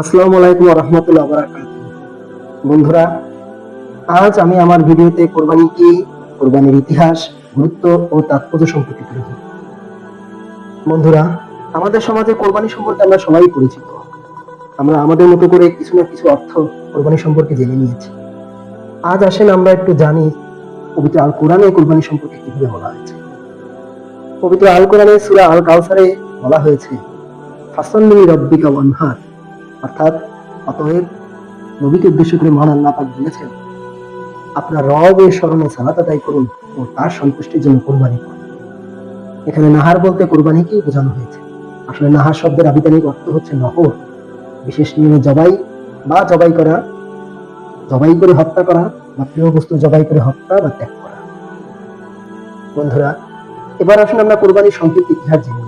আসসালামু আলাইকুম রহমতুল্লাহ বন্ধুরা, আজ আমি আমার ভিডিওতে কোরবানি কি, কোরবানির ইতিহাস, গুরুত্ব ও তাৎপর্য সম্পর্কে তুলে বন্ধুরা, আমাদের সমাজে কোরবানি সম্পর্কে আমরা সবাই পরিচিত। আমরা আমাদের মতো করে কিছু না কিছু অর্থ কোরবানি সম্পর্কে জেনে নিয়েছি। আজ আসেন আমরা একটু জানি পবিত্র আল কোরআনে কোরবানি সম্পর্কে কীভাবে বলা হয়েছে। পবিত্র আল কোরআনে সূরা আল কাউসারে বলা হয়েছে, ফাসাল্লি রব্বিকা ওয়ানহার অর্থাৎ অতএব নবীকে উদ্দেশ্য করে মহান আল্লাহ পাক বলেছেন, আপনার রবের স্মরণে সালাত আদায় করুন ও তার সন্তুষ্টির জন্য কোরবানি করুন। এখানে নাহার বলতে কোরবানিকেই বোঝানো হয়েছে? আসলে নাহার শব্দের আবিধানিক অর্থ হচ্ছে নহর। বিশেষ নিয়মে জবাই বা জবাই করা, জবাই করে হত্যা করা বা প্রিয় বস্তু জবাই করে হত্যা বা ত্যাগ করা। বন্ধুরা, এবার আসুন আমরা কোরবানির সংক্ষিপ্ত ইতিহাস জেনে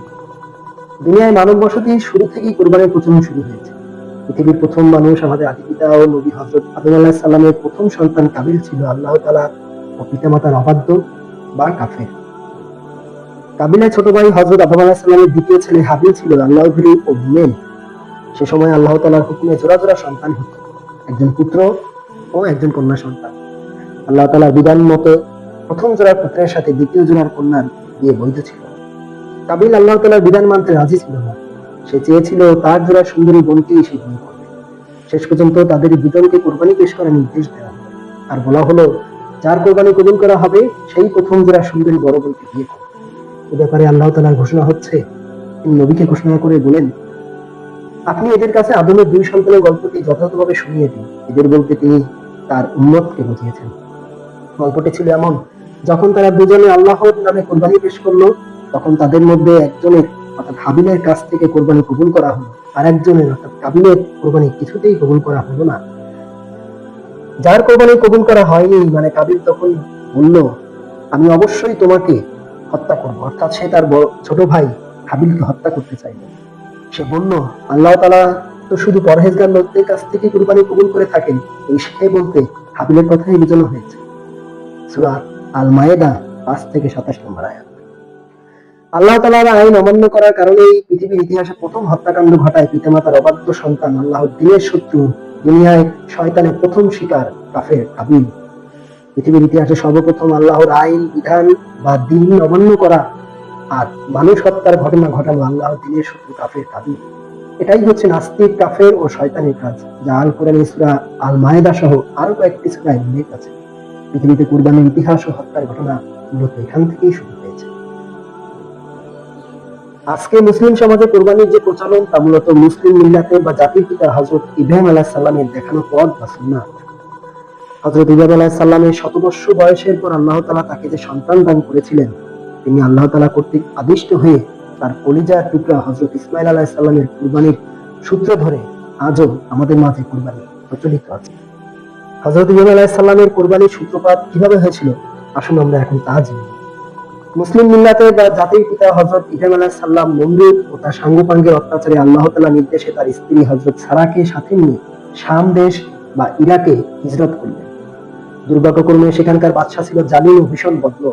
দুনিয়ায় মানব বসতি শুরু থেকেই কোরবানির প্রচলন শুরু হয়েছে। পৃথিবীর প্রথম মানুষ, আমাদের আদি পিতা ও নবী হজরত আদম আলাহ সাল্লামের প্রথম সন্তান কাবিল ছিল আল্লাহ তালা ও পিতামাতার অবাধ্য বা কাফের। কাবিলের ছোট ভাই হজরত আদম আলাহ সাল্লামের দ্বিতীয় ছেলে হাবিল ছিল আল্লাহ ভীরু ও মেন সে সময় আল্লাহ তালার হুকুমে জোড়া জোড়া সন্তান হতো, একজন পুত্র ও একজন কন্যা সন্তান। আল্লাহ তালার বিধান মতো প্রথম জোড়ার পুত্রের সাথে দ্বিতীয় জোড়ার কন্যার বিয়ে বৈধ ছিল। কাবিল আল্লাহ তালার বিধান মানতে রাজি ছিল না। সে চেয়েছিল তার জোড়া সুন্দরী বোনকেই সে বিয়ে করবে। শেষ পর্যন্ত তাদের দুজনকে কোরবানি পেশ করার নির্দেশ দেওয়া আর বলা হলো, যার কোরবানি কবুল করা হবে, সেই প্রথম জোড়া সুন্দরী বড় বোনকে বিয়ে করবে। এ ব্যাপারে আল্লাহ তালার ঘোষণা হচ্ছে, তিনি নবীকে ঘোষণা করে বলেন, আপনি এদের কাছে আদমের দুই সন্তানের গল্পটি যথাযথভাবে শুনিয়ে দিন। এদের বলতে তিনি তার উন্মতকে বুঝিয়েছেন। গল্পটি ছিল এমন, যখন তারা দুজনে আল্লাহর নামে কোরবানি পেশ করল, তখন তাদের মধ্যে একজনের অর্থাৎ হাবিলের কাছ থেকে কোরবানি কবুল করা হলো, আর একজনের অর্থাৎ কাবিলের কোরবানি কিছুতেই কবুল করা হলো না। যার কোরবানি কবুল করা হয়নি মানে কাবিল তখন বলল, আমি অবশ্যই তোমাকে হত্যা করব। অর্থাৎ সে তার ছোট ভাই হাবিলকে হত্যা করতে চাইল। সে বলল, আল্লাহ তালা তো শুধু পরহেজগার লোকদের কাছ থেকে কোরবানি কবুল করে থাকেন, এই সে বলতে হাবিলের কথাই বোঝানো হয়েছে। সূরা আল মায়েদা পাঁচ থেকে সাতাশ নম্বর আয়াত। আল্লাহ তালার আইন অমান্য করার কারণেই পৃথিবীর ইতিহাসে প্রথম হত্যাকাণ্ড ঘটায় পিতামাতার অবাধ্য সন্তান আল্লাহর দিনের শত্রু, দুনিয়ায় শয়তানের প্রথম শিকার কাফের কাবিল পৃথিবীর ইতিহাসে সর্বপ্রথম আল্লাহর আইন, বিধান বা দিন অমান্য করা আর মানুষ হত্যার ঘটনা ঘটানো আল্লাহর দিনের শত্রু কাফের কাবিল এটাই হচ্ছে নাস্তিক, কাফের ও শয়তানের কাজ, যা আল কোরআন ইসরা আল মায়েদা সহ আরও কয়েকটি সুরায় উল্লেখ আছে। পৃথিবীতে কুরবানির ইতিহাস ও হত্যার ঘটনা মূলত এখান থেকেই শুরু। আজকে মুসলিম সমাজে কোরবানির যে প্রচলন, তা মূলত মুসলিম মিল্লাতে বা জাতির পিতা হজরত ইব্রাহিম আলাহ সাল্লামের দেখানো পথ বা সুন্নাত। হজরত ইব্রাহিম আলাহ সাল্লামের শতবর্ষ বয়সের পর আল্লাহ তালা তাকে যে সন্তান দান করেছিলেন, তিনি আল্লাহ তালা কর্তৃক আদিষ্ট হয়ে তার কলিজার টুকরা হজরত ইসমাইল আলাহ সাল্লামের কুরবানির সূত্র ধরে আজও আমাদের মাঝে কোরবানি প্রচলিত আছে। হজরত ইব্রাহিম আলাহ সাল্লামের কোরবানির সূত্রপাত কীভাবে হয়েছিল, আসুন আমরা এখন তা জানি মুসলিম মিল্লাতে বা জাতির পিতা হজরত ইব্রাহিম আলাহ সাল্লাম নমরুদ ও তার সাঙ্গপাঙ্গের অত্যাচারে আল্লাহ তালা নির্দেশে তার স্ত্রী হজরত সারাকে সাথে নিয়ে শাম দেশ বা ইরাকে হিজরত করলেন। দুর্ভাগ্যক্রমে সেখানকার বাদশাহ ছিল জালিম ও ভীষণ বদল।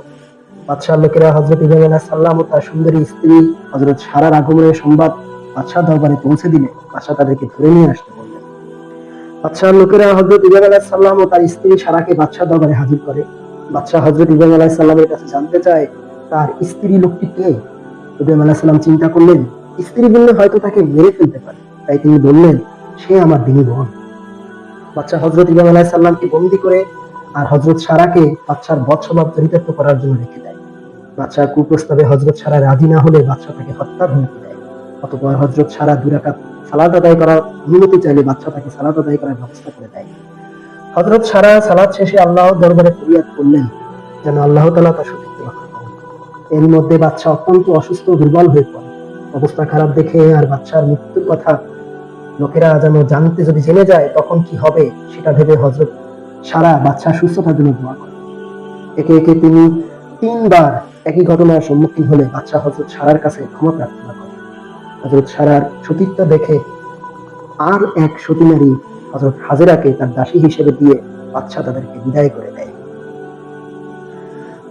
বাদশাহ লোকেরা হজরত ইব্রাহিম আলাহ সাল্লাম ও তার সুন্দরী স্ত্রী হজরত সারার আগমনের সংবাদ বাদশাহ দরবারে পৌঁছে দিলে বাদশাহ তাদেরকে ধরে নিয়ে আসতে বললেন। বাদশাহ লোকেরা হজরত ইব্রাহিম আলাহ সাল্লাম ও তার স্ত্রী সারাকে বাদশাহ দরবারে হাজির করে। বাদশাহ হজরত ইব্রাহিম আলাহ সাল্লামের কাছে জানতে চায় তার স্ত্রী লোকটি কে ইব্রাহিম আলাহ সাল্লাম চিন্তা করলেন, স্ত্রী বললে হয়তো তাকে মেরে ফেলতে পারে। তাই তিনি বললেন, সে আমার দিনী বোন। বাচ্চা হজরত ইব্রাহিম আলাহ সাল্লামকে বন্দি করে আর হজরত সারাকে বাচ্চার স্বভাব চরিতার্থ করার জন্য রেখে দেয়। বাচ্চার কুপ্রস্তাবে হজরত সারা রাজি না হলে বাচ্চা তাকে হত্যার হুমকি দেয়। অতপর হজরত সারা দুরাকাত সালাদ আদায় করার অনুমতি চাইলে বাচ্চা তাকে সালাদ আদায় করার ব্যবস্থা করে দেয়। হজরত সারা সালাদ শেষে আল্লাহ দরবারে ফরিয়াদ করলেন, যেন আল্লাহ তালা রক্ষা করেন এর মধ্যে বাচ্চা অত্যন্ত অসুস্থ, দুর্বল হয়ে পড়ে। অবস্থা খারাপ দেখে আর বাচ্চার মৃত্যুর কথা লোকেরা যেন জানতে যদি জেনে যায়, তখন কি হবে সেটা ভেবে হজরত সারা বাচ্চা সুস্থতার জন্য দোয়া করে একে একে তিনি তিনবার একই ঘটনার সম্মুখীন হলে বাচ্চা হজরত সারার কাছে ক্ষমা প্রার্থনা করে হজরত সারার সতীত্ব দেখে আর এক সতী নারী হজরত হাজেরাকে তার দাসী হিসেবে দিয়ে বাচ্চা তাদেরকে বিদায় করে দেয়।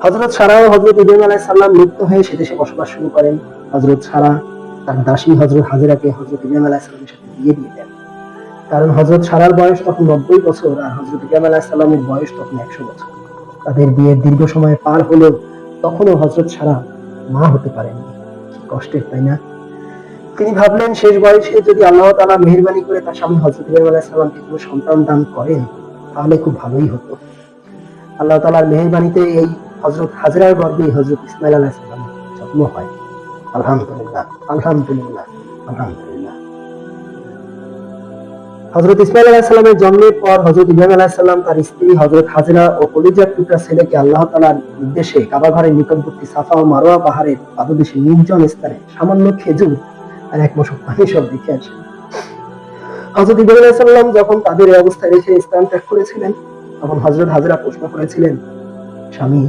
হজরত সারা ও হজরত ইব্রাহিম আলাইহিস সালাম লিপ্ত হয়ে সে দেশে বসবাস শুরু করেন। হজরত সারা তার দাসী হজরত হাজেরাকে হজরত ইব্রাহিম আলাইহিস সালামের সাথে বিয়ে দিয়ে দেন। কারণ হজরত সারার বয়স তখন নব্বই বছর আর হজরত ইব্রাহিম আলাহিসাল্লামের বয়স তখন একশো বছর। তাদের বিয়ের দীর্ঘ সময় পার হলেও তখনও হজরত সারা মা হতে পারেননি। কষ্টের, তাই না? তিনি ভাবলেন, শেষ বয়সে যদি আল্লাহ তালা মেহরবানি করে তার স্বামী হজরত ইব্রাহিম আলাহিসাল্লামকে কোনো সন্তান দান করেন, তাহলে খুব ভালোই হতো। আল্লাহ তালার মেহরবানিতে এই হজরত হাজরার গর্বে হজরত ইসমাইল আলাহিসাল্লাম জন্ম হয়। আলহামদুলিল্লাহ আলহামদুলিল্লাহ আলহামদুলিল্লাহ। হজরত ইসমাইল আলাহিসাল্লামের জন্মের পর হজরত ইব্রাহিম আলাহিসাল্লাম তার স্ত্রী হজরত হাজরা ও কলিজার টুকরা ছেলেকে আল্লাহ তালার নির্দেশে কাবা ঘরের নিকটবর্তী সাফা ও মারোয়া পাহাড়ের পাদদেশে নির্জন স্থানে সামান্য খেজুর আর এক মশক পানি সব দেখে আসে। হজরত ইব্রাহিম আলাহিসাল্লাম যখন তাদের এই অবস্থায় রেখে স্থান ত্যাগ করেছিলেন, তখন হজরত হাজরা প্রশ্ন করেছিলেন, স্বামী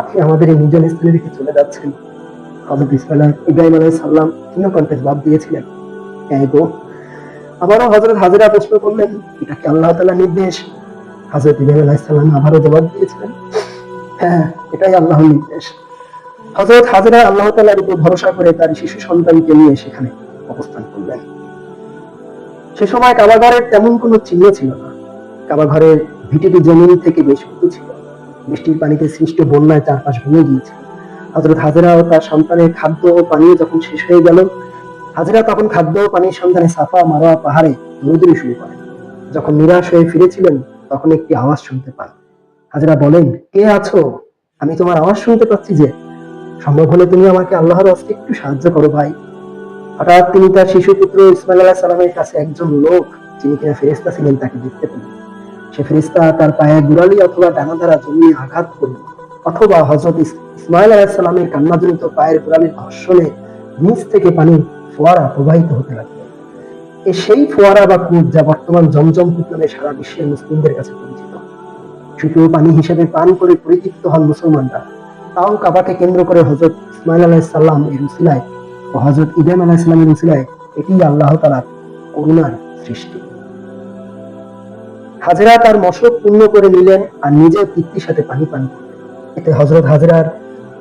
আপনি আমাদের এই নির্জন স্থানে রেখে চলে যাচ্ছেন। হজরত ইসমাইল ইব্রাহিম আলাইহিস সালাম ভিন্ন কণ্ঠে জবাব দিয়েছিলেন। হ্যাঁ গো, আবারও হজরত হাজরা প্রশ্ন করলেন, এটা কি আল্লাহ তাআলার নির্দেশ? হজরত ইব্রাহিম আলাইহিস সালাম আবারও জবাব দিয়েছিলেন হ্যাঁ এটাই আল্লাহর নির্দেশ। হজরত হাজরা আল্লাহ তাআলার উপর ভরসা করে তার শিশু সন্তানকে নিয়ে সেখানে অবস্থান করলেন। সে সময় কাবাঘরের তেমন কোনো চিহ্ন ছিল না। কাবাঘরের ভিটিটি জমিন থেকে বেশ উঁচু ছিল। বৃষ্টির পানিতে সৃষ্ট বন্যায় চারপাশ ভেঙে গিয়েছিল হজরত হাজরা ও তার সন্তানের খাদ্য ও পানীয় যখন শেষ হয়ে গেল, হাজরা তখন খাদ্য ও পানির সন্ধানে সাফা মারোয়া পাহাড়ে দৌড়দৌড়ি শুরু করেন যখন নিরাশ হয়ে ফিরেছিলেন, তখন একটি আওয়াজ শুনতে পান। হাজরা বলেন, কে আছো? আমি তোমার আওয়াজ শুনতে পাচ্ছি যে, সম্ভব হলে তুমি আমাকে আল্লাহর হস্তে একটু সাহায্য করো ভাই। হঠাৎ তিনি তার শিশু পুত্র ইসমাইল আলাহ সালামের কাছে একজন লোক, যিনি কিনা ফেরেস্তা ছিলেন, তাকে দেখতে পেলেন। সে ফেরেস্তা তার পায়ে গুড়ালি অথবা ডানা দ্বারা জমিয়ে আঘাত করল। অথবা হজরত ইসমাইল আলাহিসাল্লামের কান্নাজনিত পায়ের গোড়ালির ঘর্ষণে নিচ থেকে পানি ফোয়ারা প্রবাহিত হতে লাগল। এ সেই ফোয়ারা বা কূপ যা বর্তমান জমজম কূপ নামে সারা বিশ্বের মুসলিমদের কাছে পরিচিত। সুপেয় পানি হিসেবে পান করে পরিতৃপ্ত হন মুসলমানরা। তাও কাবাকে কেন্দ্র করে হজরত ইসমাইল আলাহিসাল্লাম এর উসিলায় ও হজরত ইব্রাহিম আলাহিসাল্লামের উসিলায় এটি আল্লাহ তালার করুণার সৃষ্টি। হাজরা তার মশক পূর্ণ করে নিলেন আর নিজের তৃপ্তির সাথে পানি পান করলেন। এতে হজরত হাজরার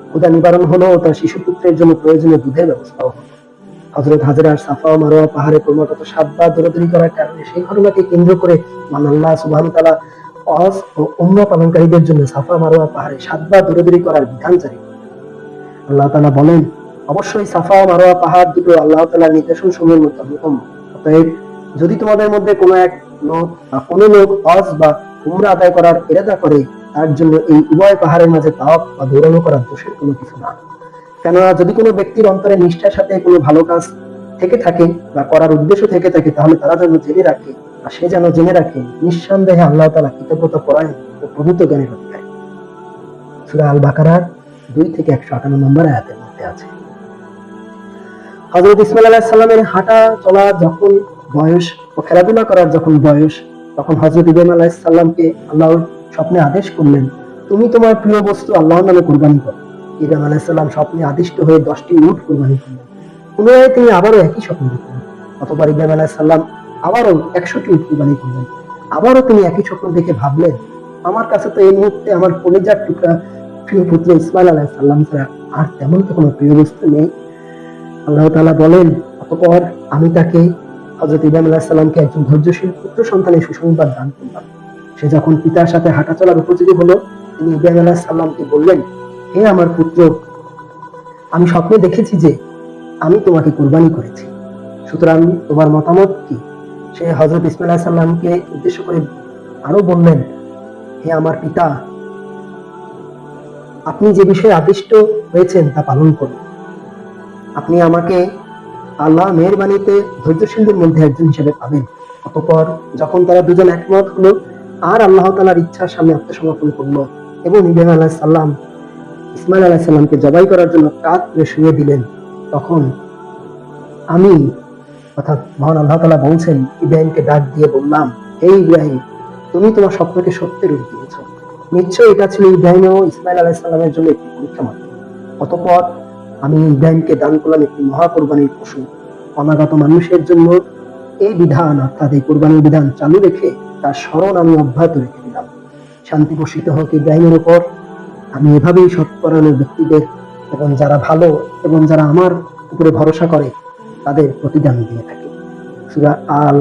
ক্ষুদা নিবারণ হলো ও তার শিশু পুত্রের জন্য প্রয়োজনীয় দুধের ব্যবস্থাও হলো। হজরত হাজরার সাফা মারোয়া পাহাড়ে ক্রমাগত সাতবার দৌড়াদৌড়ি করার কারণে সেই ঘটনাকে কেন্দ্র করে মান সুবহান তালা অজ ও অন্য পালনকারীদের জন্য সাফা মারোয়া পাহাড়ে সাতবার দৌড়াদৌড়ি করার বিধান জারি আল্লাহ তালা বলেন, অবশ্যই সাফা ও মারোয়া পাহাড় দুটো আল্লাহ তালার নির্দেশন সময়ের অন্যতম। অতএব যদি তোমাদের মধ্যে কোনো এক লোক বা কোনো লোক হজ বা উমরা আদায় করার এরাদা করে, তার জন্য এই উভয় পাহাড়ের মাঝে তাওয়াফ বা দৌড়ানো করার দোষের কোনো কিছু না। কেননা যদি কোনো ব্যক্তির অন্তরে নিষ্ঠার সাথে কোনো ভালো কাজ থেকে থাকে বা করার উদ্দেশ্য থেকে থাকে, তাহলে তারা যেন জেনে রাখে বা সে যেন জেনে রাখে, নিঃসন্দেহে আল্লাহ তালা কৃতজ্ঞতা পরায়ণ ও প্রভূত জ্ঞানের অধিকারী সুরা আল বাকারার দুই থেকে একশো আটান্ন নম্বর আয়াতের মধ্যে আছে। হজরত ইসমাইল আলাহ সাল্লামের হাঁটা চলা যখন বয়স ও খেলাধুলা করার যখন বয়স, তখন হজরত ইব্রাহিম আলাহ সাল্লামকে আল্লাহ স্বপ্নে আদেশ করলেন, তুমি তোমার প্রিয় বস্তু আল্লাহর নামে কোরবানি করো। ইব্রাহিম আলাহ সাল্লাম স্বপ্নে আদিষ্ট হয়ে দশটি উট কোরবানি করলেন। পুনরায় তিনি আবারও একই স্বপ্ন দেখলেন। অতবার ইব্রাহিম আলাহ সাল্লাম আবারও একশোটি উট কোরবানি করলেন। আবারও তিনি একই স্বপ্ন দেখে ভাবলেন, আমার কাছে তো এই মুহূর্তে আমার কলেজার টুকরা প্রিয় পুত্র ইসমাইল আলাহ সাল্লাম ছাড়া আর তেমন তো কোনো প্রিয় বস্তু নেই। আল্লাহ তাআলা বলেন, অতপর আমি তাকে হজরত ইব্রাহিম আলাহ সাল্লামকে একজন ধৈর্যশীল পুত্র সন্তানের সুসংবাদ দান করলাম। সে যখন পিতার সাথে হাঁটা চলার উপযোগী হলো, তিনি ইব্রাহিম আলাহ সাল্লামকে বললেন, হে আমার পুত্র, আমি স্বপ্নে দেখেছি যে আমি তোমাকে কোরবানি করেছি। সুতরাং তোমার মতামত কি? সে হজরত ইসমাইল সাল্লামকে উদ্দেশ্য করে আরও বললেন, হে আমার পিতা, আপনি যে বিষয়ে আদিষ্ট হয়েছেন তা পালন করুন। আপনি আমাকে আল্লাহ মেহরবানিতে ধৈর্যশীলদের মধ্যে একজন হিসেবে পাবেন। অতঃপর যখন তারা দুজন একমত হলো, আর আল্লাহ তালার ইচ্ছার সামনে আত্মসমর্পণ করল এবং ইব্রাহিম আলাহ সাল্লাম ইসমাইল আলাহ সাল্লামকে জবাই করার জন্য কাত করে শুয়ে দিলেন। তখন আমি, অর্থাৎ মহান আল্লাহ তালা বলছেন, ইব্রাহিমকে ডাক দিয়ে বললাম, হে ইব্রাহিম, তুমি তোমার স্বপ্নকে সত্যের রূপ দিয়েছ। নিশ্চয় এটা ছিল ইব্রাহিম ও ইসমাইল আলাহ জন্য একটি পরীক্ষা মাত্র অতঃপর আমি ইব্রাহিমকে দান করলাম একটি মহা কোরবানির পশু অনাগত মানুষের জন্য এই বিধান, অর্থাৎ এই কোরবানির বিধান চালু রেখে তার স্মরণ আমি অব্যাহত রেখে দিলাম। শান্তি বর্ষিত হোক ইব্রাহিমের উপর। আমি এভাবেই সৎপরায়ণের ব্যক্তিদের এবং যারা ভালো এবং যারা আমার উপরে ভরসা করে, তাদের প্রতিদান দিয়ে থাকি। সুরা আল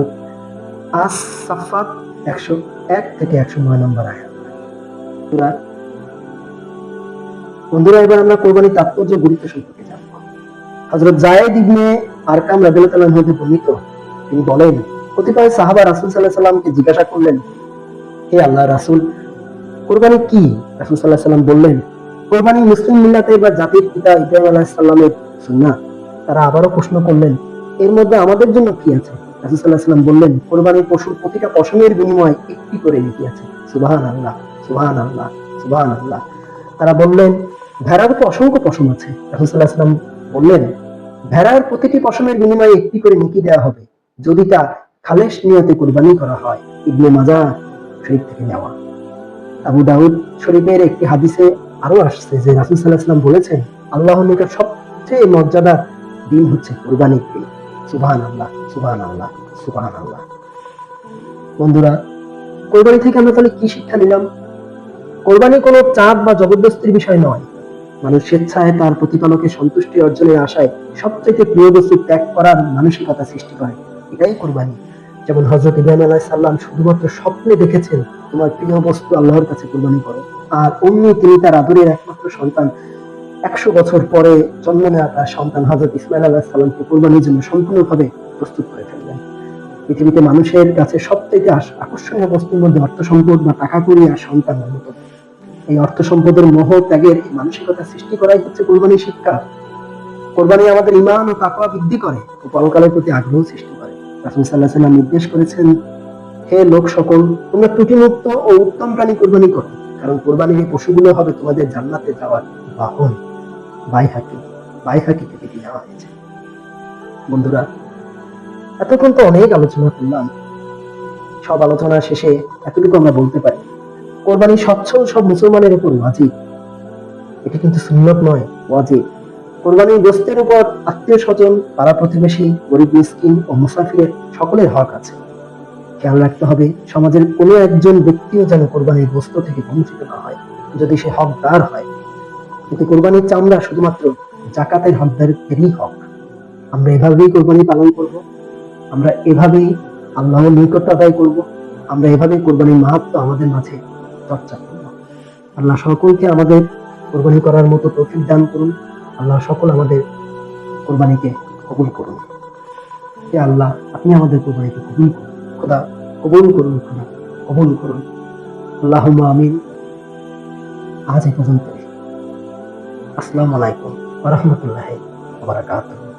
আস সাফাত একশো এক থেকে একশো নয় নম্বর আয়াত। বন্ধুরা বন্ধুরা, এবার আমরা কোরবানির তাৎপর্য গুরুত্ব সম্পর্কে জানব। হজরত জায়েদ ইবনে আরকাম রাদিয়াল্লাহু হতে বর্ণিত। তিনি বলেন, কতিপয় সাহাবা রাসূল আলাইহি সাল্লামকে জিজ্ঞাসা করলেন, হে আল্লাহ রাসূল, কোরবানি কি? রাসূল সাল্লাল্লাহু সাল্লাম বললেন, কোরবানি মুসলিম মিল্লাতে বা জাতির পিতা ইব্রাহিম আলাইহিস সালামের সুন্নাহ। তারা আবারও প্রশ্ন করলেন, এর মধ্যে আমাদের জন্য কি আছে? রাসূল সাল্লাল্লাহু সাল্লাম বললেন, কোরবানির পশুর প্রতিটা পশমের বিনিময়ে একটি করে নীতি আছে। সুবহানাল্লাহ সুবহানাল্লাহ সুবহানাল্লাহ। তারা বললেন ভেড়ার তো অসংখ্য পশম আছে। রাসূল সাল্লাম বললেন, ভেড়ার প্রতিটি পশমের বিনিময়ে একটি করে নেকি দেওয়া হবে, যদি তা খালেশ নিয়তে কুরবানি করা হয়। ইবনে মাজা শরীফ থেকে নেওয়া। আবু দাউদ শরীফের একটি হাদিসে আরও আসছে যে রাসূল আলাইহি সাল্লাম বলেছেন, আল্লাহর নিকট সবচেয়ে মর্যাদা দিন হচ্ছে কুরবানির দিন। সুবাহান আল্লাহ সুবাহান আল্লাহ সুবহানাল্লাহ সুবহানাল্লাহ। বন্ধুরা, কোরবানি থেকে আমরা তাহলে কি শিক্ষা নিলাম? কোরবানি কোনো চাপ বা জবরদস্তির বিষয় নয়। মানুষ স্বেচ্ছায় তার প্রতিপালকের সন্তুষ্টি অর্জনের আশায় সবচেয়ে প্রিয় বস্তু ত্যাগ করার মানসিকতা সৃষ্টি করে। এটাই কোরবানি। যেমন হজরত ইব্রাহিম আলাহ সাল্লাম শুধুমাত্র স্বপ্নে দেখেছেন, তোমার প্রিয় বস্তু আল্লাহর কাছে কোরবানি করো। আর অমনি তিনি তার আদরের একমাত্র সন্তান, একশো বছর পরে জন্ম নেওয়া তার সন্তান হজরত ইসমাইল আলাহ সাল্লামকে কোরবানির জন্য সম্পূর্ণভাবে প্রস্তুত করে ফেললেন। পৃথিবীতে মানুষের কাছে আস- আকর্ষণীয় বস্তুর মধ্যে অর্থ সম্পদ বা টাকা করি আর সন্তান অন্যতম। এই অর্থ সম্পদের মোহ ত্যাগের মানসিকতা সৃষ্টি করাই হচ্ছে কোরবানির শিক্ষা। কোরবানি আমাদের ইমান ও তাকওয়া বৃদ্ধি করে ও পরকালের প্রতি আগ্রহ সৃষ্টি করে। রাসূল আলাইহি সাল্লাম নির্দেশ করেছেন, হে লোক সকল, তোমরা ত্রুটিমুক্ত ও উত্তম প্রাণী কোরবানি করো, কারণ কোরবানির এই পশুগুলো হবে তোমাদের জান্নাতে যাওয়ার বাহন। বাইহাকি বাইহাকি থেকে নেওয়া হয়েছে। বন্ধুরা, এতক্ষণ তো অনেক আলোচনা করলাম। সব আলোচনা শেষে এতটুকু আমরা বলতে পারি। কোরবানি সচ্ছল সব মুসলমানের উপর ওয়াজিব। এটি কিন্তু সুন্নত নয়, ওয়াজিব। কোরবানির গোস্তের উপর আত্মীয় স্বজন, পাড়া প্রতিবেশী, গরিব, মিসকিন ও মুসাফিরের সকলের হক আছে। খেয়াল রাখতে হবে, সমাজের কোনো একজন ব্যক্তিও যেন কোরবানির গোস্ত থেকে বঞ্চিত না হয়, যদি সে হকদার হয়। কিন্তু কোরবানির চামড়া শুধুমাত্র জাকাতের হকদারেরই হক। আমরা এভাবেই কোরবানি পালন করব, আমরা এভাবেই আল্লাহর নৈকট্য আদায় করব, আমরা এভাবেই কোরবানির মাহাত্ম আমাদের মাঝে চর্চা করব আল্লাহ সকলকে আমাদের কোরবানি করার মতো তৌফিক দান করুন। আল্লাহ সকল আমাদের কোরবানিকে কবুল করুন। হে আল্লাহ, আপনি আমাদের কোরবানিকে কবুল করুন। খোদা, কবুল করুন, খোদা, কবুল করুন। আল্লাহ আমিন। আজ এ পর্যন্ত আসসালামু আলাইকুম ওয়া রাহমাতুল্লাহি ওয়া বারাকাতুহু।